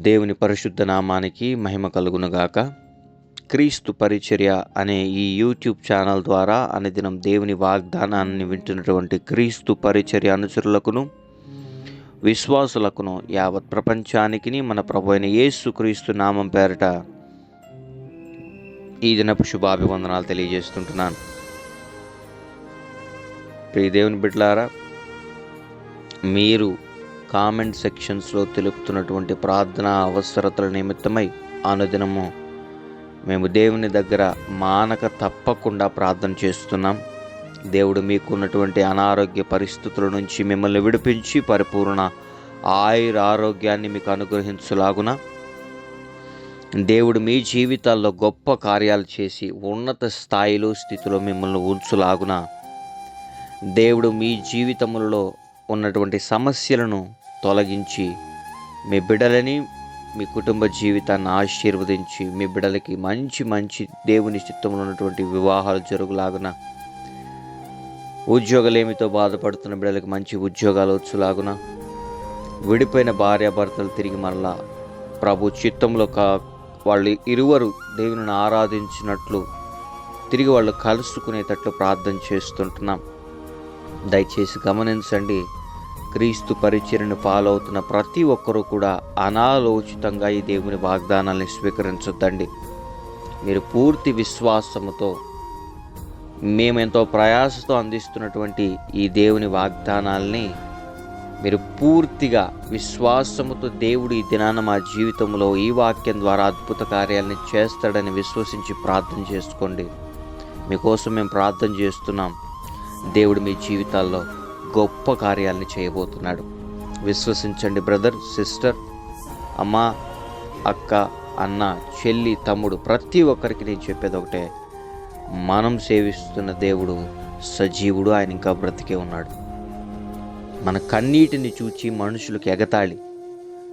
దేవుని పరిశుద్ధ నామానికి మహిమ కలుగునుగాక. క్రీస్తు పరిచర్య అనే ఈ యూట్యూబ్ ఛానల్ ద్వారా అనుదినం దేవుని వాగ్దానాన్ని వింటున్నటువంటి క్రీస్తు పరిచర్య అనుచరులకును విశ్వాసులకును యావత్ ప్రపంచానికి మన ప్రభు అయిన యేసు క్రీస్తు నామం పేరట ఈ దినపు శుభాభివందనాలు తెలియజేస్తుంటున్నాను. ప్రియ దేవుని బిడ్డలారా మీరు కామెంట్ సెక్షన్స్లో తెలుపుతున్నటువంటి ప్రార్థన అవసరతల నిమిత్తమై అనుదినము మేము దేవుని దగ్గర మానక తప్పకుండా ప్రార్థన చేస్తున్నాం. దేవుడు మీకున్నటువంటి అనారోగ్య పరిస్థితుల నుంచి మిమ్మల్ని విడిపించి పరిపూర్ణ ఆయుర ఆరోగ్యాన్ని మీకు అనుగ్రహించులాగున దేవుడు మీ జీవితాల్లో గొప్ప కార్యాలు చేసి ఉన్నత స్థాయిలో స్థితిలో మిమ్మల్ని ఉంచులాగున దేవుడు మీ జీవితములలో ఉన్నటువంటి సమస్యలను తొలగించి మీ బిడ్డలని మీ కుటుంబ జీవితాన్ని ఆశీర్వదించి మీ బిడ్డలకి మంచి మంచి దేవుని చిత్తంలో ఉన్నటువంటి వివాహాలు జరుగులాగున ఉద్యోగలేమితో బాధపడుతున్న బిడ్డలకి మంచి ఉద్యోగాలు వచ్చులాగున విడిపోయిన భార్యాభర్తలు తిరిగి మరలా ప్రభు చిత్తంలో కా వాళ్ళు ఇరువరు దేవుని ఆరాధించినట్లు తిరిగి వాళ్ళు కలుసుకునేటట్లు ప్రార్థన చేస్తుంటున్నాం. దయచేసి గమనించండి. క్రీస్తు పరిచయను ఫాలో అవుతున్న ప్రతి ఒక్కరూ కూడా అనాలోచితంగా ఈ దేవుని వాగ్దానాన్ని స్వీకరించొద్దండి. మీరు పూర్తి విశ్వాసముతో మేమెంతో ప్రయాసతో అందిస్తున్నటువంటి ఈ దేవుని వాగ్దానాల్ని మీరు పూర్తిగా విశ్వాసముతో దేవుడు ఈ దినాన మా జీవితంలో ఈ వాక్యం ద్వారా అద్భుత కార్యాలని చేస్తాడని విశ్వసించి ప్రార్థన చేసుకోండి. మీకోసం మేము ప్రార్థన చేస్తున్నాం. దేవుడు మీ జీవితాల్లో గొప్ప కార్యాలని చేయబోతున్నాడు. విశ్వసించండి బ్రదర్ సిస్టర్ అమ్మ అక్క అన్న చెల్లి తమ్ముడు ప్రతి ఒక్కరికి నేను చెప్పేది ఒకటే. మనం సేవిస్తున్న దేవుడు సజీవుడు ఆయన ఇంకా బ్రతికే ఉన్నాడు. మన కన్నీటిని చూచి మనుషులకు ఎగతాళి.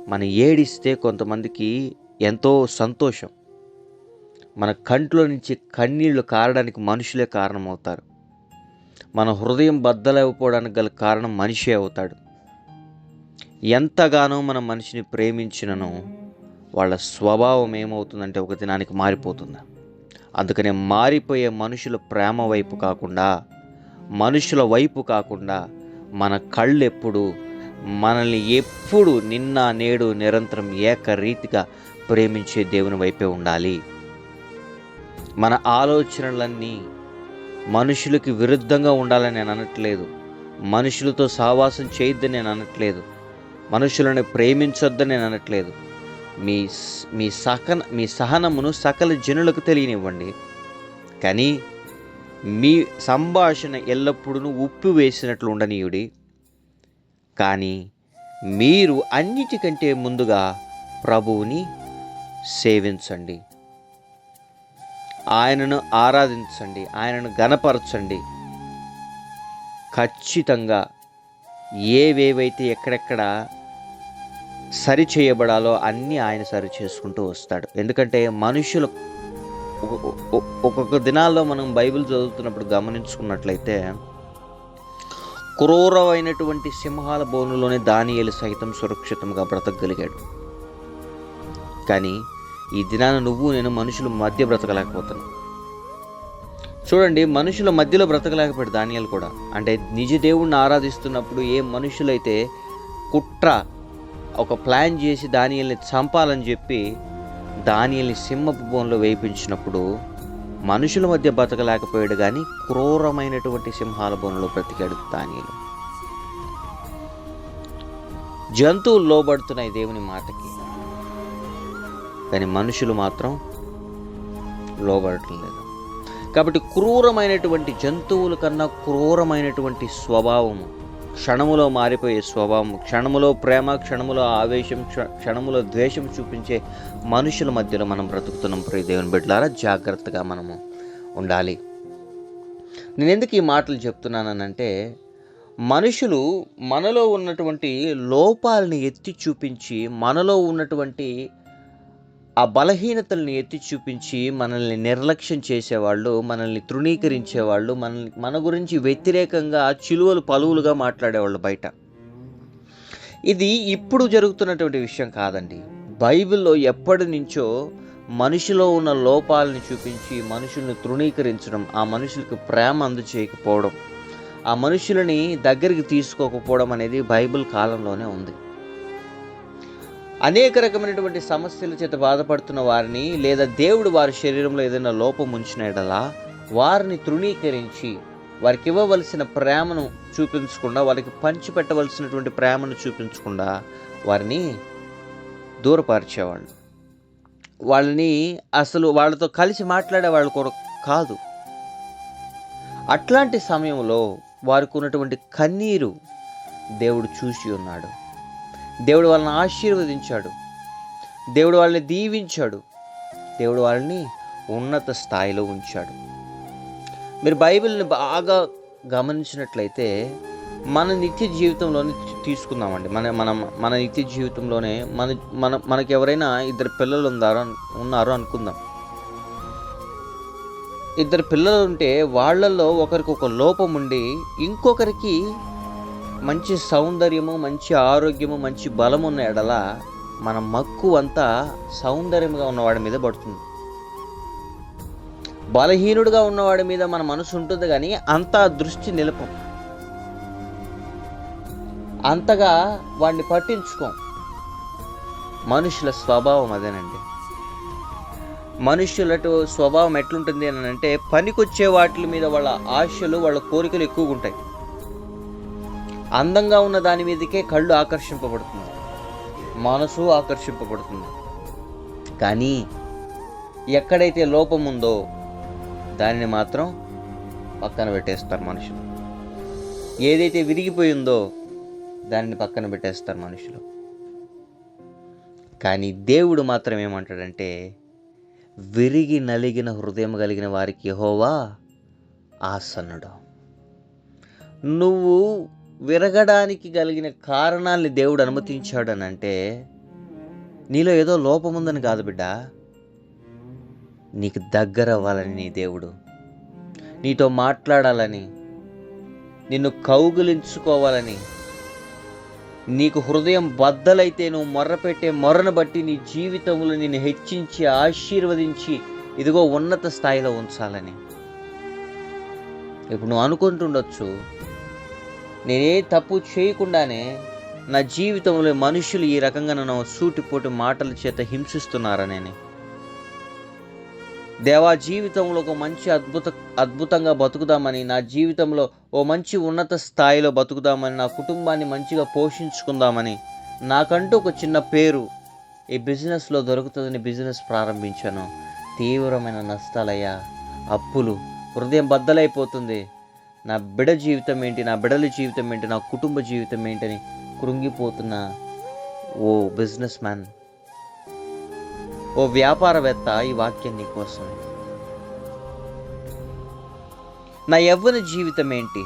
మన ఏడిస్తే కొంతమందికి ఎంతో సంతోషం. మన కంట్లో నుంచి కన్నీళ్ళు కారడానికి మనుషులే కారణమవుతారు. మన హృదయం బద్దలైపోవడానికి గల కారణం మనిషే అవుతాడు. ఎంతగానో మనం మనిషిని ప్రేమించినను వాళ్ళ స్వభావం ఏమవుతుందంటే ఒక దినానికి మారిపోతుంది. అందుకనే మారిపోయే మనుషుల ప్రేమ వైపు కాకుండా మనుషుల వైపు కాకుండా మన కళ్ళు ఎప్పుడు మనల్ని ఎప్పుడు నిన్న నేడు నిరంతరం ఏకరీతిగా ప్రేమించే దేవుని వైపే ఉండాలి. మన ఆలోచనలన్నీ మనుషులకి విరుద్ధంగా ఉండాలని నేను అనట్లేదు. మనుషులతో సహవాసం చేయొద్దని నేను అనట్లేదు. మనుషులను ప్రేమించొద్దని నేను అనట్లేదు. మీ మీ సహన మీ సహనమును సకల జనులకు తెలియనివ్వండి. కానీ మీ సంభాషణ ఎల్లప్పుడూ ఉప్పు వేసినట్లు ఉండనీయుడి. కానీ మీరు అన్నిటికంటే ముందుగా ప్రభువుని సేవించండి. ఆయనను ఆరాధించండి ఆయనను గనపరచండి ఖచ్చితంగా ఏవేవైతే ఎక్కడెక్కడ సరి చేయబడాలో అన్నీ ఆయన సరి చేసుకుంటూ వస్తాడు. ఎందుకంటే మనుషులు ఒక్కొక్క దినాల్లో మనం బైబిల్ చదువుతున్నప్పుడు గమనించుకున్నట్లయితే క్రూరమైనటువంటి సింహాల బోనులోనే దానియలు సైతం సురక్షితంగా బ్రతకగలిగాడు. కానీ ఈ దినాన నువ్వు నేను మనుషుల మధ్య బ్రతకలేకపోతున్నాను చూడండి మనుషుల మధ్యలో బ్రతకలేకపోయాడు ధాన్యాలు కూడా. అంటే నిజ దేవుణ్ణి ఆరాధిస్తున్నప్పుడు ఏ మనుషులైతే కుట్ర ఒక ప్లాన్ చేసి దానియల్ని చంపాలని చెప్పి దానియల్ని సింహపు బోన్లో వేయించినప్పుడు మనుషుల మధ్య బ్రతకలేకపోయాడు కానీ క్రూరమైనటువంటి సింహాల బోన్లో బ్రతికాడు దానియలు. జంతువులు లోబడుతున్నాయి దేవుని మాటకి. కానీ మనుషులు మాత్రం లోబడటం లేదు. కాబట్టి క్రూరమైనటువంటి జంతువుల కన్నా క్రూరమైనటువంటి స్వభావము క్షణములో మారిపోయే స్వభావం క్షణములో ప్రేమ క్షణములో ఆవేశం క్ష- క్షణములో ద్వేషం చూపించే మనుషుల మధ్యలో మనం బ్రతుకుతున్నాం. ప్రియ దేవుని బిడ్డలారా జాగ్రత్తగా మనము ఉండాలి. నేను ఎందుకు ఈ మాటలు చెప్తున్నానంటే మనుషులు మనలో ఉన్నటువంటి లోపాలని ఎత్తి చూపించి మనలో ఉన్నటువంటి ఆ బలహీనతల్ని ఎత్తి చూపించి మనల్ని నిర్లక్ష్యం చేసేవాళ్ళు మనల్ని తృణీకరించేవాళ్ళు మనల్ని మన గురించి వ్యతిరేకంగా చిలువలు పలువులుగా మాట్లాడేవాళ్ళు బయట. ఇది ఇప్పుడు జరుగుతున్నటువంటి విషయం కాదండి. బైబిల్లో ఎప్పటి నుంచో మనిషిలో ఉన్న లోపాలని చూపించి మనుషుల్ని తృణీకరించడం ఆ మనుషులకు ప్రేమ అందచేయకపోవడం ఆ మనుషులని దగ్గరికి తీసుకోకపోవడం అనేది బైబిల్ కాలంలోనే ఉంది. అనేక రకమైనటువంటి సమస్యల చేత బాధపడుతున్న వారిని లేదా దేవుడు వారి శరీరంలో ఏదైనా లోపం ఉంచినడలా వారిని తృణీకరించి వారికి ఇవ్వవలసిన ప్రేమను చూపించకుండా వారికి పంచిపెట్టవలసినటువంటి ప్రేమను చూపించకుండా వారిని దూరపరిచేవాళ్ళు. వాళ్ళని అసలు వాళ్ళతో కలిసి మాట్లాడే వాళ్ళు కూడా కాదు. అట్లాంటి సమయంలో వారికి ఉన్నటువంటి కన్నీరు దేవుడు చూసి ఉన్నాడు. దేవుడు వాళ్ళని ఆశీర్వదించాడు. దేవుడు వాళ్ళని దీవించాడు. దేవుడు వాళ్ళని ఉన్నత స్థాయిలో ఉంచాడు. మీరు బైబిల్ని బాగా గమనించినట్లయితే మన నిత్య జీవితంలోనే తీసుకుందామండి. మన మన మన నిత్య జీవితంలోనే మన మన మనకి ఎవరైనా ఇద్దరు పిల్లలు ఉన్నారో ఉన్నారు అనుకుందాం. ఇద్దరు పిల్లలు ఉంటే వాళ్ళల్లో ఒకరికి ఒక లోపం ఉండి ఇంకొకరికి మంచి సౌందర్యము మంచి ఆరోగ్యము మంచి బలం ఉన్న ఎడల మన మక్కువ అంతా సౌందర్యంగా ఉన్నవాడి మీద పడుతుంది. బలహీనుడుగా ఉన్నవాడి మీద మన మనసు ఉంటుంది కానీ అంతా దృష్టి నిలపం. అంతగా వాడిని పట్టించుకోం. మనుషుల స్వభావం అదేనండి. మనుషులటు స్వభావం ఎట్లుంటుంది అని అంటే పనికొచ్చే వాటి మీద వాళ్ళ ఆశలు వాళ్ళ కోరికలు ఎక్కువగా ఉంటాయి అందంగా ఉన్న దాని మీదకే కళ్ళు ఆకర్షింపబడుతుంది. మనసు ఆకర్షింపబడుతుంది. కానీ ఎక్కడైతే లోపం ఉందో దానిని మాత్రం పక్కన పెట్టేస్తారు మనుషులు. ఏదైతే విరిగిపోయిందో దానిని పక్కన పెట్టేస్తారు మనుషులు. కానీ దేవుడు మాత్రం ఏమంటాడంటే విరిగి నలిగిన హృదయం కలిగిన వారికి హోవా ఆసన్నుడు. నువ్వు విరగడానికి కలిగిన కారణాల్ని దేవుడు అనుమతించాడు అని అంటే నీలో ఏదో లోపం ఉందని కాదు బిడ్డ. నీకు దగ్గర అవ్వాలని నీ దేవుడు. నీతో మాట్లాడాలని నిన్ను కౌగులించుకోవాలని నీకు హృదయం బద్దలైతే నువ్వు మొర్రపెట్టే మొర్రను బట్టి నీ జీవితంలో నిన్ను హెచ్చించి ఆశీర్వదించి ఇదిగో ఉన్నత స్థాయిలో ఉంచాలని. ఇప్పుడు నువ్వు అనుకుంటుండొచ్చు నేనే తప్పు చేయకుండానే నా జీవితంలో మనుషులు ఈ రకంగా నన్ను సూటిపోటు మాటల చేత హింసిస్తున్నారని. దేవా జీవితంలో ఒక మంచి అద్భుత అద్భుతంగా బతుకుదామని నా జీవితంలో ఓ మంచి ఉన్నత స్థాయిలో బతుకుదామని నా కుటుంబాన్ని మంచిగా పోషించుకుందామని నాకంటూ ఒక చిన్న పేరు ఈ బిజినెస్లో దొరుకుతుందని బిజినెస్ ప్రారంభించాను. తీవ్రమైన నష్టాలయ్యా అప్పులు హృదయం బద్దలైపోతుంది. నా బిడ జీవితం ఏంటి నా బిడల జీవితం ఏంటి నా కుటుంబ జీవితం ఏంటని కృంగిపోతున్న ఓ బిజినెస్ మ్యాన్ ఓ వ్యాపారవేత్త ఈ వాక్యం నీకోసమే నా యవ్వన జీవితం ఏంటి?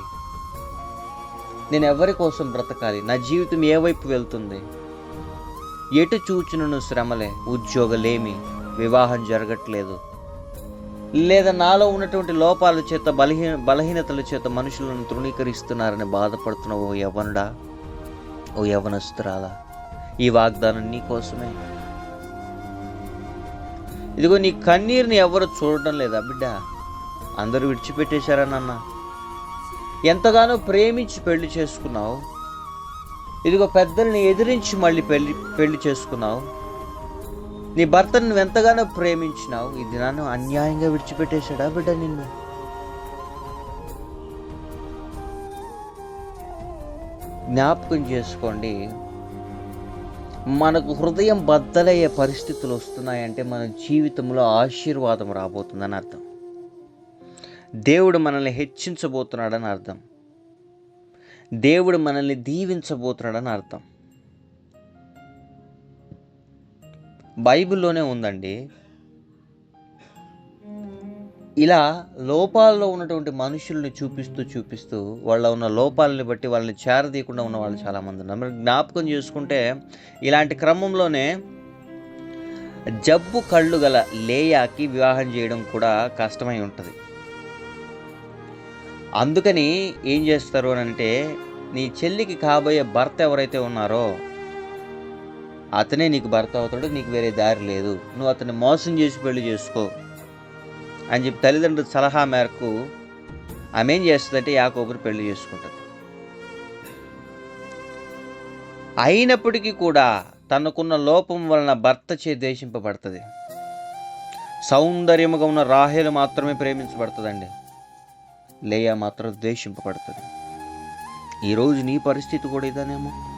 నేను ఎవరి కోసం బ్రతకాలి? నా జీవితం ఏ వైపు వెళ్తుంది? ఎటు చూచినను శ్రమలే? ఉద్యోగలేమి? వివాహం జరగట్లేదు. లేదా నాలో ఉన్నటువంటి లోపాల చేత బలహీన బలహీనతల చేత మనుషులను తృణీకరిస్తున్నారని బాధపడుతున్న ఓ యవనుడా ఓ యవనస్తురాలా ఈ వాగ్దానం నీ కోసమే. ఇదిగో నీ కన్నీరుని ఎవరు చూడడం లేదా బిడ్డ? అందరూ విడిచిపెట్టేశారా నాన్న? ఎంతగానో ప్రేమించి పెళ్ళి చేసుకున్నావు. ఇదిగో పెద్దల్ని ఎదిరించి మళ్ళీ పెళ్ళి పెళ్ళి చేసుకున్నావు. నీ భర్తను నువ్వు ఎంతగానో ప్రేమించినావు ఈ దినాన్ని అన్యాయంగా విడిచిపెట్టేశాడా బిడ్డ నిన్ను? జ్ఞాపకం చేసుకోండి మనకు హృదయం బద్దలయ్యే పరిస్థితులు వస్తున్నాయంటే మన జీవితంలో ఆశీర్వాదం రాబోతుందని అర్థం. దేవుడు మనల్ని హెచ్చించబోతున్నాడని అర్థం. దేవుడు మనల్ని దీవించబోతున్నాడని అర్థం. బైబిల్లోనే ఉందండి. ఇలా లోపాల్లో ఉన్నటువంటి మనుషుల్ని చూపిస్తూ చూపిస్తూ వాళ్ళ ఉన్న లోపాలని బట్టి వాళ్ళని చేరదీయకుండా ఉన్న వాళ్ళు చాలామంది ఉన్నారు. మరి జ్ఞాపకం చేసుకుంటే ఇలాంటి క్రమంలోనే జబ్బు కళ్ళు గల లేయాకి వివాహం చేయడం కూడా కష్టమై ఉంటుంది. అందుకని ఏం చేస్తారు అని అంటే నీ చెల్లికి కాబోయే భర్త ఎవరైతే ఉన్నారో అతనే నీకు భర్త అవుతాడు నీకు వేరే దారి లేదు. నువ్వు అతన్ని మోసం చేసి పెళ్ళి చేసుకో. అని చెప్పి తల్లిదండ్రుల సలహా మేరకు ఆమె ఏం చేస్తుందంటే యాకోబుని పెళ్ళి చేసుకుంటుంది. అయినప్పటికీ కూడా తనకున్న లోపం వలన భర్త చే ద్వేషింపబడుతుంది. సౌందర్యముగా ఉన్న రాహేలు మాత్రమే ప్రేమించబడుతుందండి. లేయా మాత్రం ద్వేషింపబడుతుంది. ఈరోజు నీ పరిస్థితి కూడా ఇదనేమో?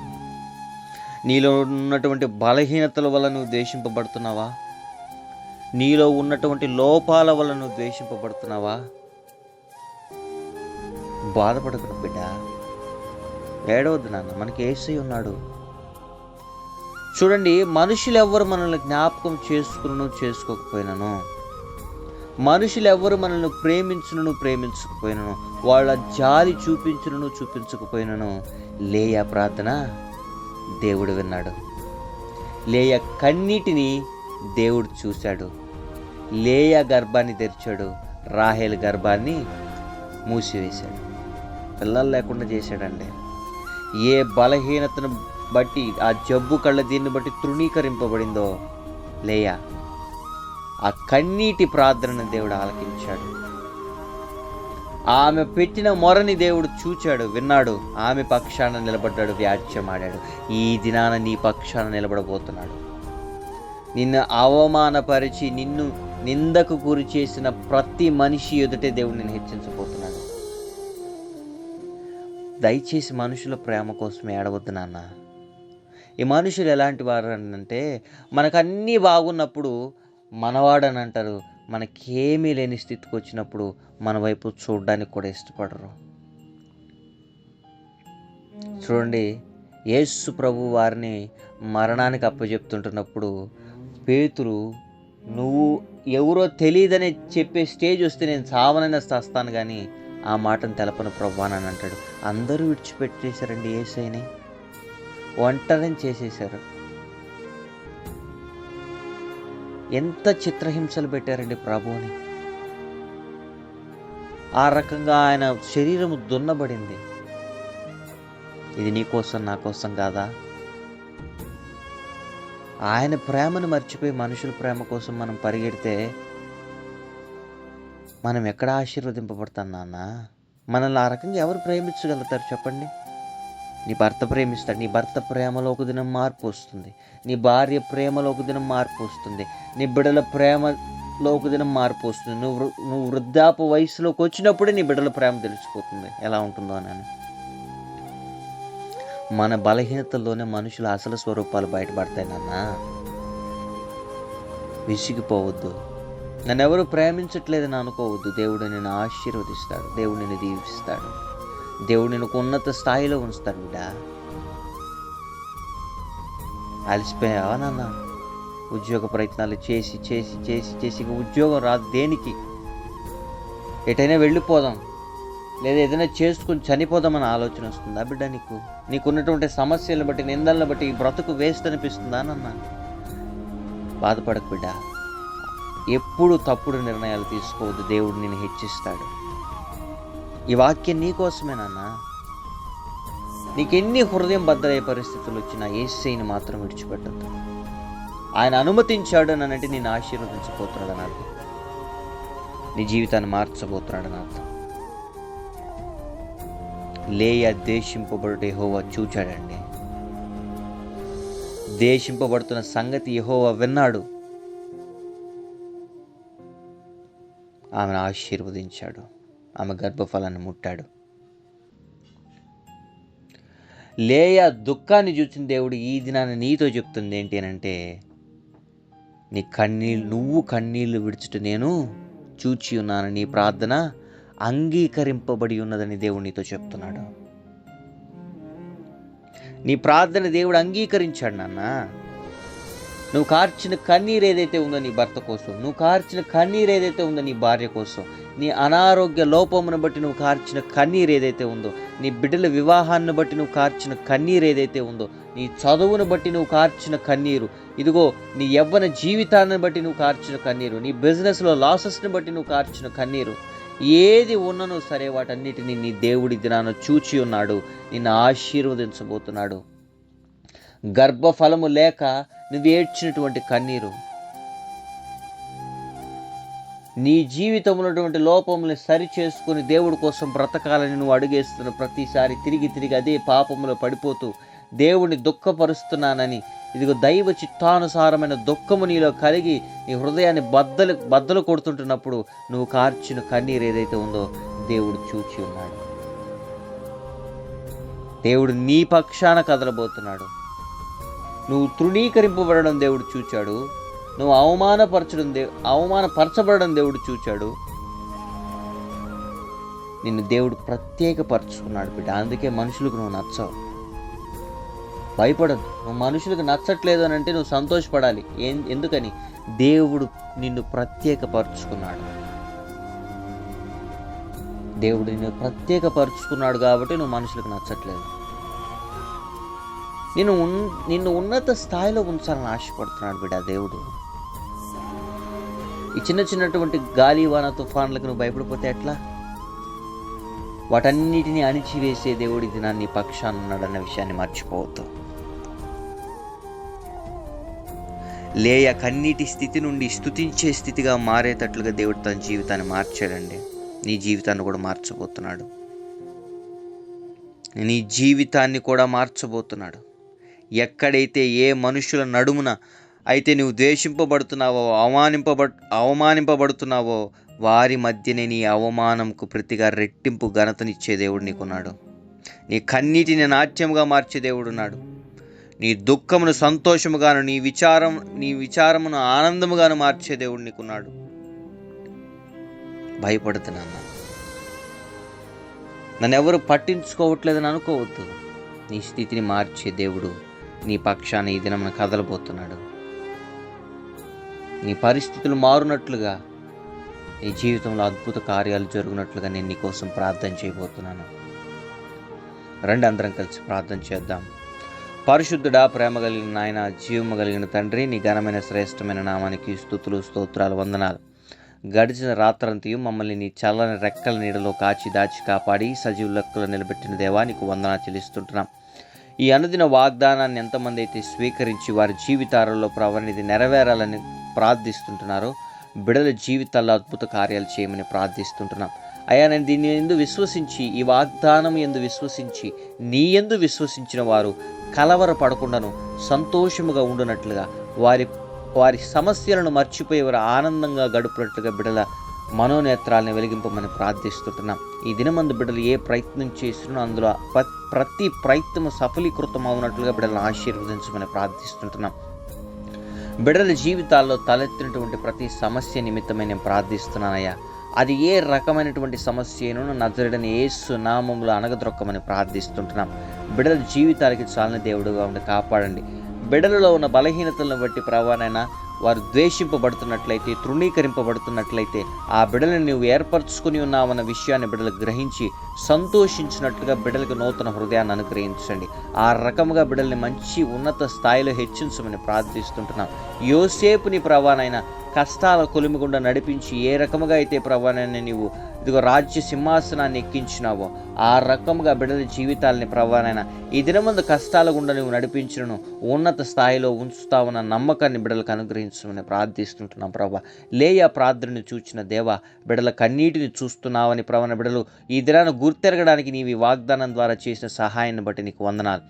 నీలో ఉన్నటువంటి బలహీనతల వల్ల నువ్వు ద్వేషింపబడుతున్నావా? నీలో ఉన్నటువంటి లోపాల వల్ల నువ్వు ద్వేషింపబడుతున్నావా? బాధపడకూడదు బిడ్డ. ఏడవద్దు నాన్న మనకి ఏసై ఉన్నాడు. చూడండి మనుషులు ఎవ్వరు మనల్ని జ్ఞాపకం చేసుకును చేసుకోకపోయినను. మనుషులు ఎవ్వరు మనల్ని ప్రేమించును ప్రేమించకపోయినను. వాళ్ళ జాలి చూపించును చూపించకపోయినను. లేయా ప్రార్థన? దేవుడు విన్నాడు. లేయ కన్నీటిని దేవుడు చూశాడు. లేయ గర్భాన్ని తెరిచాడు. రాహేల్ గర్భాన్ని మూసివేశాడు. పిల్లలు లేకుండా చేశాడండి. ఏ బలహీనతను బట్టి ఆ జబ్బు కళ్ళ దీన్ని బట్టి తృణీకరింపబడిందో లేయా ఆ కన్నీటి ప్రార్థనను దేవుడు ఆలకించాడు. ఆమె పెట్టిన మొరని దేవుడు చూచాడు విన్నాడు. ఆమె పక్షాన నిలబడ్డాడు వ్యాఖ్యమాడాడు. ఈ దినాన నీ పక్షాన నిలబడబోతున్నాడు. నిన్ను అవమానపరిచి నిన్ను నిందకు గురి చేసిన ప్రతి మనిషి ఎదుటే దేవుడు నిన్ను హెచ్చించబోతున్నాడు. దయచేసి మనుషుల ప్రేమ కోసం ఏడవద్దు నాన్న. ఈ మనుషులు ఎలాంటి వారు అంటే మనకు అన్నీ బాగున్నప్పుడు మనవాడని అంటారు మనకేమీ లేని స్థితికి వచ్చినప్పుడు మన వైపు చూడడానికి కూడా ఇష్టపడరు. చూడండి యేసు ప్రభు వారిని మరణానికి అప్పచెప్తుంటున్నప్పుడు పేతురు నువ్వు ఎవరో తెలియదని చెప్పే స్టేజ్ వస్తే నేను చావనైనా చేస్తాను కానీ ఆ మాటను తెలపను ప్రభు అని అంటాడు. అందరూ విడిచిపెట్టేశారండి ఏసైని ఒంటరిని చేసేశారు. ఎంత చిత్రహింసలు పెట్టారండి ప్రభువుని? ఆ రకంగా ఆయన శరీరము దున్నబడింది. ఇది నీకోసం నా కోసం కాదా? ఆయన ప్రేమను మర్చిపోయి మనుషుల ప్రేమ కోసం మనం పరిగెడితే మనం ఎక్కడ ఆశీర్వదింపబడతాం నాన్న? మనల్ని ఆ రకంగా ఎవరు ప్రేమించగలుగుతారు చెప్పండి? నీ భర్త ప్రేమిస్తాడు. నీ భర్త ప్రేమలో ఒక దినం మార్పు వస్తుంది. నీ భార్య ప్రేమలో ఒక దినం మార్పు వస్తుంది. నీ బిడ్డల ప్రేమలో ఒక దినం మార్పు వస్తుంది. నువ్వు నువ్వు వృద్ధాప వయసులోకి వచ్చినప్పుడే నీ బిడ్డల ప్రేమ తెలిసిపోతుంది. ఎలా ఉంటుందో అని. మన బలహీనతల్లోనే మనుషుల అసలు స్వరూపాలు బయటపడతాయి నాన్న. విసిగిపోవద్దు. నన్ను ఎవరు ప్రేమించట్లేదని అనుకోవద్దు. దేవుడు నేను ఆశీర్వదిస్తాడు. దేవుడు నిన్ను దీవిస్తాడు. దేవుడు నేను ఒక ఉన్నత స్థాయిలో ఉంచుతాడు బిడ్డ. అలసిపోయావా నాన్న? ఉద్యోగ ప్రయత్నాలు చేసి చేసి చేసి చేసి ఉద్యోగం రాదు దేనికి? ఎటైనా వెళ్ళిపోదాం. లేదా ఏదైనా చేసుకుని చనిపోదామని ఆలోచన వస్తుందా బిడ్డ నీకు? నీకున్నటువంటి సమస్యలను బట్టి నిందలను బట్టి ఈ బ్రతుకు వేస్ట్ అనిపిస్తుందా నాన్న? బాధపడకు బిడ్డ. ఎప్పుడు తప్పుడు నిర్ణయాలు తీసుకోవద్దు. దేవుడు నేను హెచ్చిస్తాడు. ఈ వాక్యం నీకోసమేనా నీకెన్ని హృదయం బద్దలయ్యే పరిస్థితులు వచ్చినా ఏసైని మాత్రం విడిచిపెట్టద్దు. ఆయన అనుమతించాడు అని అంటే నేను ఆశీర్వదించబోతున్నాడు అని అర్థం. నీ జీవితాన్ని మార్చబోతున్నాడు అని అర్థం. లేయ దేశింపబడుట యహోవా చూచాడండి. దేశింపబడుతున్న సంగతి యహోవా విన్నాడు. ఆమెను ఆశీర్వదించాడు. ఆమె గర్భఫలాన్ని ముట్టాడు. లేయా దుఃఖాన్ని చూసిన దేవుడు ఈ దినాన్ని నీతో చెప్తుంది ఏంటి అని అంటే నీ కన్నీళ్ళు నువ్వు కన్నీళ్ళు విడుచుట నేను చూచి ఉన్నాను. నీ ప్రార్థన అంగీకరింపబడి ఉన్నదని దేవుడు నీతో చెప్తున్నాడు. నీ ప్రార్థన దేవుడు అంగీకరించాడు నాన్నా. నువ్వు కార్చిన కన్నీరు ఏదైతే ఉందో నీ భర్త కోసం నువ్వు కార్చిన కన్నీరు ఏదైతే ఉందో నీ భార్య కోసం నీ అనారోగ్య లోపమును బట్టి నువ్వు కార్చిన కన్నీరు ఏదైతే ఉందో నీ బిడ్డల వివాహాన్ని బట్టి నువ్వు కార్చిన కన్నీరు ఏదైతే ఉందో నీ చదువును బట్టి నువ్వు కార్చిన కన్నీరు. ఇదిగో నీ యవ్వన జీవితాన్ని బట్టి నువ్వు కార్చిన కన్నీరు నీ బిజినెస్లో లాసెస్ని బట్టి నువ్వు కార్చిన కన్నీరు. ఏది ఉన్ననో సరే వాటన్నిటిని నీ దేవుడి దినాన చూచి ఉన్నాడు నిన్ను ఆశీర్వదించబోతున్నాడు. గర్భఫలము లేక నువ్వు ఏడ్చినటువంటి కన్నీరు. నీ జీవితంలో ఉన్నటువంటి లోపములు సరి చేసుకుని దేవుడి కోసం బ్రతకాలని నువ్వు అడుగేస్తున్న ప్రతిసారి తిరిగి తిరిగి అదే పాపములో పడిపోతూ దేవుడిని దుఃఖపరుస్తున్నానని ఇదిగో దైవ చిత్తానుసారమైన దుఃఖము నీలో కలిగి నీ హృదయాన్ని బద్దలు బద్దలు కొడుతుంటున్నప్పుడు నువ్వు కార్చిన కన్నీరు ఏదైతే ఉందో దేవుడు చూచి ఉన్నాడు. దేవుడు నీ పక్షాన కదలబోతున్నాడు. నువ్వు తృణీకరింపబడడం దేవుడు చూచాడు. నువ్వు అవమానపరచడం దే అవమానపరచబడడం దేవుడు చూచాడు. నిన్ను దేవుడు ప్రత్యేకపరచుకున్నాడు బిడ్డ. అందుకే మనుషులకు నువ్వు నచ్చవు. భయపడదు నువ్వు మనుషులకు నచ్చట్లేదు అని అంటే నువ్వు సంతోషపడాలి. ఎందుకని? దేవుడు నిన్ను ప్రత్యేకపరుచుకున్నాడు. దేవుడు నిన్ను ప్రత్యేకపరుచుకున్నాడు కాబట్టి నువ్వు మనుషులకు నచ్చట్లేదు. నిన్ను ఉన్ నిన్ను ఉన్నత స్థాయిలో ఉంచాలని ఆశపడుతున్నాడు బిడ్డ దేవుడు. ఈ చిన్న చిన్నటువంటి గాలి వాన తుఫాన్లకు నువ్వు భయపడిపోతే ఎట్లా? వాటన్నిటిని అణిచివేసే దేవుడి దినాన్ని పక్షాన ఉన్నాడన్న విషయాన్ని మర్చిపోవద్దు. లేయ కన్నీటి స్థితి నుండి స్తుతించే స్థితిగా మారేటట్లుగా దేవుడు తన జీవితాన్ని మార్చాడండి. నీ జీవితాన్ని కూడా మార్చబోతున్నాడు. నీ జీవితాన్ని కూడా మార్చబోతున్నాడు. ఎక్కడైతే ఏ మనుషుల నడుమున అయితే నువ్వు ద్వేషింపబడుతున్నావో అవమానింపబ అవమానింపబడుతున్నావో వారి మధ్యనే నీ అవమానంకు ప్రతిగా రెట్టింపు ఘనతనిచ్చే దేవుడు నీకున్నాడు. నీ కన్నీటిని నాట్యముగా మార్చే దేవుడున్నాడు నీ దుఃఖమును సంతోషముగాను నీ విచారం నీ విచారమును ఆనందముగాను మార్చే దేవుడు నీకున్నాడు. భయపడుతున్నాను నన్ను ఎవరు పట్టించుకోవట్లేదని అనుకోవద్దు. నీ స్థితిని మార్చే దేవుడు నీ పక్షాన ఈ దినమున కదలబోతున్నాడు. నీ పరిస్థితులు మారునట్లుగా నీ జీవితంలో అద్భుత కార్యాలు జరుగునట్లుగా నేను నీ కోసం ప్రార్థన చేయబోతున్నాను. రండి అందరం కలిసి ప్రార్థన చేద్దాం. పరిశుద్ధుడా ప్రేమ కలిగిన నాయన జీవము కలిగిన తండ్రి నీ ఘనమైన శ్రేష్టమైన నామానికి స్థుతులు స్తోత్రాలు వందనాలు. గడిచిన రాత్రంతయు మమ్మల్ని నీ చల్లని రెక్కల నీడలో కాచి దాచి కాపాడి సజీవ లెక్కలు నిలబెట్టిన దేవా నీకు వందనా చెల్లిస్తుంటున్నాం. ఈ అనుదిన వాగ్దానాన్ని ఎంతమంది అయితే స్వీకరించి వారి జీవితాలలో ప్రవణిది నెరవేరాలని ప్రార్థిస్తుంటున్నారో బిడల జీవితాల్లో అద్భుత కార్యాలు చేయమని ప్రార్థిస్తుంటున్నాం. అయ్యా నేను దీన్ని ఎందు విశ్వసించి ఈ వాగ్దానం ఎందు విశ్వసించి నీ ఎందు విశ్వసించిన వారు కలవరపడకుండాను సంతోషముగా ఉండునట్లుగా వారి వారి సమస్యలను మర్చిపోయి వారు ఆనందంగా గడుపునట్లుగా బిడల మనోనేత్రాలను వెలిగింపమని ప్రార్థిస్తుంటున్నాం. ఈ దినమందు బిడ్డలు ఏ ప్రయత్నం చేసినా అందులో ప్రతి ప్రయత్నం సఫలీకృతం అవునట్లుగా బిడ్డలను ఆశీర్వదించమని ప్రార్థిస్తుంటున్నాం. బిడ్డల జీవితాల్లో తలెత్తినటువంటి ప్రతి సమస్య నిమిత్తమై నేను ప్రార్థిస్తున్నానయ్యా. అది ఏ రకమైనటువంటి సమస్యను నజరడని ఏసు నామంలో అనగదొక్కమని ప్రార్థిస్తుంటున్నాం. బిడ్డల జీవితాలకి చాలని దేవుడుగా ఉండి కాపాడండి. బిడ్డలలో ఉన్న బలహీనతలను బట్టి ప్రభానైనా వారు ద్వేషింపబడుతున్నట్లయితే తృణీకరింపబడుతున్నట్లయితే ఆ బిడ్డలను నువ్వు ఏర్పరచుకుని ఉన్నావన్న విషయాన్ని బిడలు గ్రహించి సంతోషించినట్లుగా బిడ్డలకు నూతన హృదయాన్ని అనుగ్రహించండి. ఆ రకముగా బిడ్డల్ని మంచి ఉన్నత స్థాయిలో హెచ్చించమని ప్రార్థిస్తుంటున్నాం. యోసేపుని ప్రవాణైన కష్టాల కొలిమిగుండా నడిపించి ఏ రకముగా అయితే ప్రవాణాన్ని నీవు ఇదిగో రాజ్య సింహాసనాన్ని ఎక్కించినావో ఆ రకముగా బిడ్డల జీవితాలని ప్రభానైనా ఈ దినమందు కష్టాల గుండా నువ్వు నడిపించను ఉన్నత స్థాయిలో ఉంచుతావన్న నమ్మకాన్ని బిడ్డలకు అనుగ్రహించమని ప్రార్థిస్తుంటున్నాం ప్రభా. లేయ ప్రార్థనని చూచిన దేవ బిడ్డల కన్నీటిని చూస్తున్నావని ప్రవణ బిడ్డలు ఈ దినాన్ని గుర్తెరగడానికి నీవి వాగ్దానం ద్వారా చేసిన సహాయాన్ని బట్టి నీకు వందనాలు.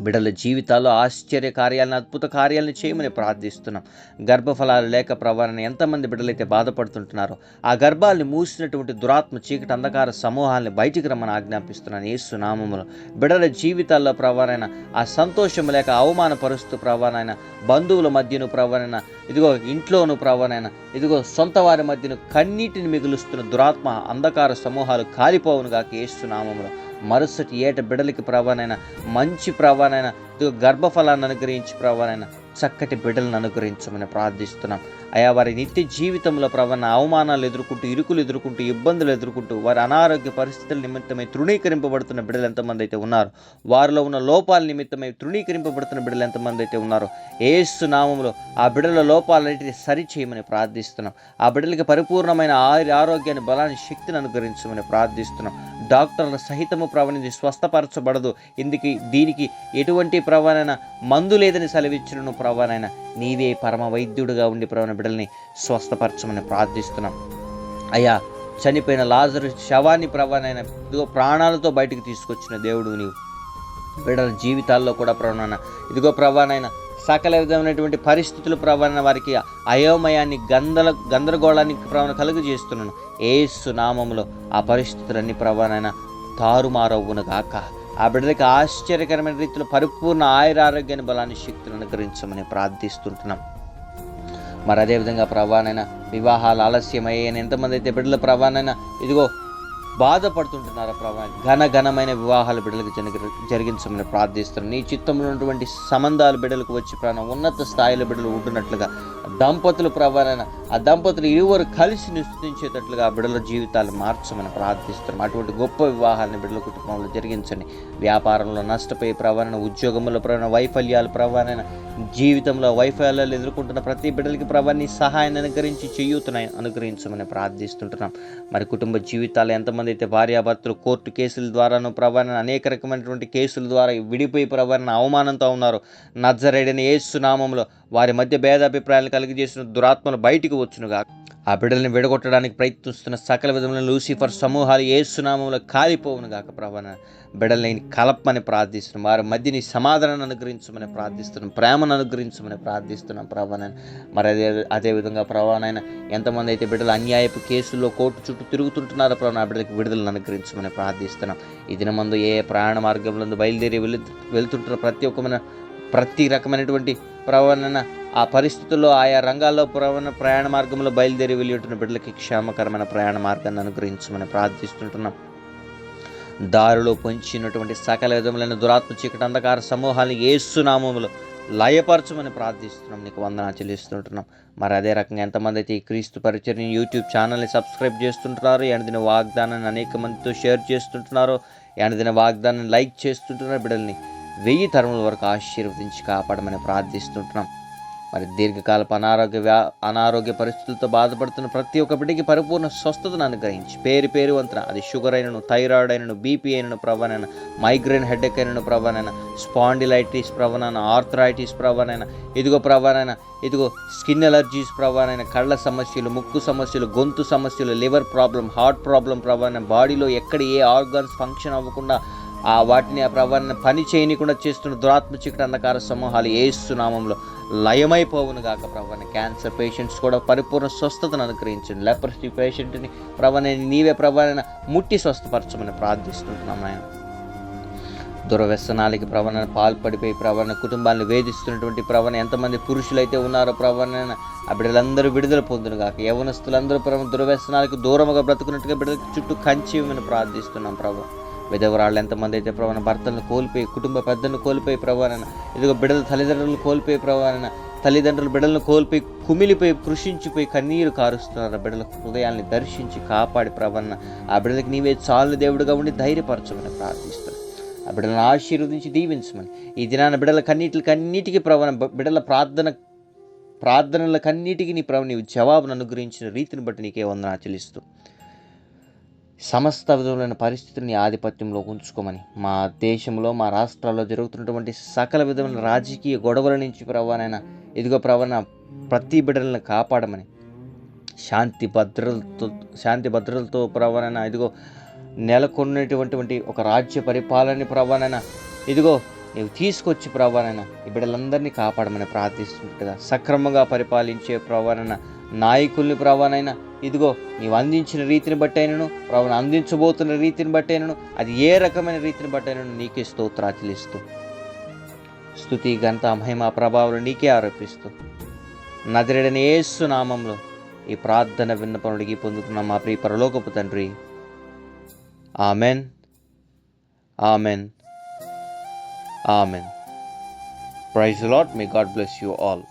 బిడ్డల జీవితాల్లో ఆశ్చర్య కార్యాలను అద్భుత కార్యాలను చేయమని ప్రార్థిస్తున్నాం. గర్భఫలాలు లేక ప్రవరణ ఎంతమంది బిడ్డలైతే బాధపడుతుంటున్నారో ఆ గర్భాల్ని మూసినటువంటి దురాత్మ చీకటి అంధకార సమూహాల్ని బయటికి రమ్మని ఆజ్ఞాపిస్తున్నాను. యేసు నామములో బిడ్డల జీవితాల్లో ప్రవరణ ఆ సంతోషం లేక అవమానపరుస్తూ ప్రవరణ బంధువుల మధ్యను ప్రవరణ ఇదిగో ఇంట్లోను ప్రవరణ ఇదిగో సొంత వారి మధ్యను కన్నీటిని మిగులుస్తున్న దురాత్మ అంధకార సమూహాలు కాలిపోవును గాక యేసు నామములో. మరుసటి ఏట బిడ్డలకి ప్రభానైనా మంచి ప్రభానైనా గర్భఫలాన్ని అనుగ్రహించి ప్రభానైనా చక్కటి బిడ్డలను అనుగ్రహించమని ప్రార్థిస్తున్నాం. అయా వారి నిత్య జీవితంలో ప్రవణ అవమానాలు ఎదుర్కొంటూ ఇరుకులు ఎదుర్కొంటూ ఇబ్బందులు ఎదుర్కొంటూ వారి అనారోగ్య పరిస్థితుల నిమిత్తమై తృణీకరింపబడుతున్న బిడ్డలు ఎంతమంది అయితే ఉన్నారు? వారిలో ఉన్న లోపాల నిమిత్తమై తృణీకరింపబడుతున్న బిడ్డలు ఎంతమంది అయితే ఉన్నారో ఏసు నామంలో ఆ బిడ్డల లోపాలన్నిటిని సరి చేయమని ప్రార్థిస్తున్నాం. ఆ బిడ్డలకి పరిపూర్ణమైన ఆయుర ఆరోగ్యాన్ని బలాన్ని శక్తిని అనుగ్రహించమని ప్రార్థిస్తున్నాం. డాక్టర్ల సహితము ప్రభావం స్వస్థపరచబడదు. ఇందుకు దీనికి ఎటువంటి ప్రవణన మందు లేదని సెలవిచ్చును ప్రభానైనా నీవే పరమ వైద్యుడుగా ఉండి ప్రవణ బిడ్డల్ని స్వస్థపరచమని ప్రార్థిస్తున్నాం. అయ్యా చనిపోయిన లాజరు శవాన్ని ప్రభానైనా ఇదిగో ప్రాణాలతో బయటికి తీసుకొచ్చిన దేవుడు నీవు. బిడ్డల జీవితాల్లో కూడా ప్రవణ ఇదిగో ప్రభానైనా సకల విధమైనటువంటి పరిస్థితులు ప్రవణ వారికి అయోమయాన్ని గందల గందరగోళానికి ప్రవణ కలుగు చేస్తున్నాను ఏసు నామంలో ఆ పరిస్థితులన్నీ ప్రభానైనా తారుమారవును గాక ఆ బిడ్డలకి ఆశ్చర్యకరమైన రీతిలో పరిపూర్ణ ఆయుర ఆరోగ్యాన్ని బలాన్ని శక్తులను అనుగ్రహించమని ప్రార్థిస్తుంటున్నాం. మరి అదేవిధంగా ప్రవాణైన వివాహాలు ఆలస్యమయ్యాయని ఎంతమంది అయితే బిడ్డల ప్రవాణైనా ఇదిగో బాధపడుతుంటున్నారా ప్రభా ఘన ఘనమైన వివాహాలు బిడ్డలకు జరిగి జరిగించమని ప్రార్థిస్తున్నాను నీ చిత్తంలో ఉన్నటువంటి సంబంధాలు బిడ్డలకు వచ్చి ప్రాణ ఉన్నత స్థాయిలో బిడ్డలు ఉంటున్నట్లుగా దంపతులు ప్రభానైనా ఆ దంపతులు ఇరువురు కలిసి నిశ్చయించేటట్లుగా ఆ బిడ్డల జీవితాలు మార్చమని ప్రార్థిస్తున్నాం. అటువంటి గొప్ప వివాహాన్ని బిడ్డల కుటుంబంలో జరిగించండి. వ్యాపారంలో నష్టపోయే ప్రవరణ ఉద్యోగంలో ప్రవణ వైఫల్యాలు ప్రవరణ జీవితంలో వైఫల్యాలు ఎదుర్కొంటున్న ప్రతి బిడ్డలకి ప్రభాన్ని సహాయాన్ని అనుగ్రహించి చేయూతను అనుగ్రహించమని ప్రార్థిస్తుంటున్నాం. మరి కుటుంబ జీవితాలు ఎంతమంది అయితే భార్యాభర్తలు కోర్టు కేసుల ద్వారాను ప్రభావం అనేక రకమైనటువంటి కేసుల ద్వారా విడిపోయి ప్రభావం అవమానంతో ఉన్నారు నజరేడని ఏసునామంలో వారి మధ్య భేదాభిప్రాయాలు కలిగజేసిన దురాత్మలు బయటికి వచ్చునుగా. ఆ బిడ్డల్ని విడగొట్టడానికి ప్రయత్నిస్తున్న సకల విధముల లూసిఫర్ సమూహాలు ఏసునామంలో కాలిపోవును గాక ప్రవణ బిడ్డల్ని కలపమని ప్రార్థిస్తున్నాం. వారి మధ్యని సమాధానాన్ని అనుగ్రహించమని ప్రార్థిస్తున్నాం. ప్రేమను అనుగ్రహించమని ప్రార్థిస్తున్నాం ప్రవణ మరి అదే అదేవిధంగా ప్రభానైనా ఎంతమంది అయితే బిడ్డలు అన్యాయపు కేసుల్లో కోర్టు చుట్టూ తిరుగుతుంటున్నారో ప్రవణ ఆ బిడ్డలకు విడుదలను అనుగ్రహించమని ప్రార్థిస్తున్నాం. ఈ దినమందు ఏ ప్రయాణ మార్గంలో బయలుదేరి వెళు వెళ్తుంటున్న ప్రతి ఒక్కమైన ప్రతి రకమైనటువంటి ప్రవణన ఆ పరిస్థితుల్లో ఆయా రంగాల్లో ప్రవణ ప్రయాణ మార్గంలో బయలుదేరి వెళ్ళిన బిడ్డలకి క్షేమకరమైన ప్రయాణ మార్గాన్ని అనుగ్రహించమని ప్రార్థిస్తుంటున్నాం. దారిలో పొంచినటువంటి సకల విధములైన దురాత్మ చీకటి అంధకార సమూహాన్ని ఏసునామములు లయపరచమని ప్రార్థిస్తున్నాం. నీకు వందన చెల్లిస్తుంటున్నాం. మరి అదే రకంగా ఎంతమంది అయితే ఈ క్రీస్తు పరిచయం యూట్యూబ్ ఛానల్ని సబ్స్క్రైబ్ చేస్తుంటున్నారు ఎనదిన వాగ్దానాన్ని అనేక మందితో షేర్ చేస్తుంటున్నారు ఎనదిన వాగ్దానాన్ని లైక్ చేస్తుంటున్నారు బిడ్డల్ని వెయ్యి తరముల వరకు ఆశీర్వదించి కాపాడమని ప్రార్థిస్తుంటున్నాం. మరి దీర్ఘకాలపు అనారోగ్య వ్యా అనారోగ్య పరిస్థితులతో బాధపడుతున్న ప్రతి ఒక్క బిడ్డకి పరిపూర్ణ స్వస్థతను అనుగ్రహించి. పేరు పేరు వంతున అది షుగర్ అయినను థైరాయిడ్ అయినను బీపీ అయినను ప్రవణైన మైగ్రేన్ హెడేక్ అయినను ప్రవణన స్పాండిలైటిస్ ప్రవణన ఆర్థరైటిస్ ప్రవణైన ఇదిగో ప్రవణైన ఇదిగో స్కిన్ ఎలర్జీస్ ప్రవణన కళ్ళ సమస్యలు ముక్కు సమస్యలు గొంతు సమస్యలు లివర్ ప్రాబ్లం హార్ట్ ప్రాబ్లం ప్రవణన బాడీలో ఎక్కడ ఏ ఆర్గాన్స్ ఫంక్షన్ అవ్వకుండా ఆ వాటిని ఆ పని చేయనికుండా చేస్తున్న దురాత్మ చీకటి అంధకార సమూహాలు ఏసునామంలో లయమైపోవును గాక ప్రవణ. క్యాన్సర్ పేషెంట్స్ కూడా పరిపూర్ణ స్వస్థతను అనుగ్రహించండి. లెపర్సీ పేషెంట్ని ప్రభాని నీవే ప్రవణ ముట్టి స్వస్థపరచమని ప్రార్థిస్తుంటున్నాం ఆయన. దురవ్యసనాలకి ప్రవణ పాల్పడిపోయి ప్రవణ కుటుంబాన్ని వేధిస్తున్నటువంటి ప్రవణ ఎంతమంది పురుషులైతే ఉన్నారో ప్రవణ ఆ బిడ్డలందరూ విడుదల పొందును కాక యవనస్తులందరూ ప్రవణ దురవ్యసనాలకు దూరముగా బ్రతుకున్నట్టుగా బిడ్డలకు చుట్టూ కంచి ప్రార్థిస్తున్నాం ప్రభు విధవరాళ్ళు ఎంతమంది అయితే ప్రభాన భర్తలను కోల్పోయి కుటుంబ పెద్దలను కోల్పోయి ప్రభాన ఇదిగో బిడ్డల తల్లిదండ్రులను కోల్పోయి ప్రభాన తల్లిదండ్రులు బిడ్డలను కోల్పోయి కుమిలిపోయి కృషించిపోయి కన్నీరు కారుస్తున్నారు. బిడ్డల హృదయాల్ని దర్శించి కాపాడి ప్రభన్న ఆ బిడ్డలకి నీవే చాలు దేవుడుగా ఉండి ధైర్యపరచమని ప్రార్థిస్తున్నాను ఆ బిడ్డలను ఆశీర్వదించి దీవించమని ఈ దినాన బిడ్డల కన్నీటికి అన్నిటికీ ప్రవణ బిడ్డల ప్రార్థన ప్రార్థనలకన్నిటికీ నీ ప్రభు నీవు జవాబును అనుగ్రహించిన రీతిని బట్టి నీకే వందన చెల్లిస్తూ సమస్త విధములైన పరిస్థితుల్ని ఆధిపత్యంలో ఉంచుకోమని. మా దేశంలో మా రాష్ట్రాల్లో జరుగుతున్నటువంటి సకల విధమైన రాజకీయ గొడవల నుంచి ప్రవణైనా ఇదిగో ప్రవణ ప్రతి బిడ్డలను కాపాడమని. శాంతి భద్రతతో శాంతి భద్రతలతో ప్రవణన ఇదిగో నెలకొన్నటువంటి ఒక రాజ్య పరిపాలన ప్రవణన ఇదిగో నీవు తీసుకొచ్చి ప్రవణన ఈ బిడ్డలందరినీ కాపాడమని ప్రార్థిస్తుంటగా సక్రమంగా పరిపాలించే ప్రవణన నాయకుల్ని ప్రభానైనా ఇదిగో నీవు అందించిన రీతిని బట్టైనను ప్రభుని అందించబోతున్న రీతిని బట్టైనను అది ఏ రకమైన రీతిని బట్టైనను నీకే స్తోత్రాచలిస్తూ స్థుతి గంత మహిమ ప్రభావం నీకే ఆరోపిస్తూ. నదిరెడని ఏసు నామంలో ఈ ప్రార్థన విన్నపనుడికి పొందుకున్న మా ప్రియ పరలోకపు తండ్రి. Amen. Amen. Amen. Praise lord me God bless you all.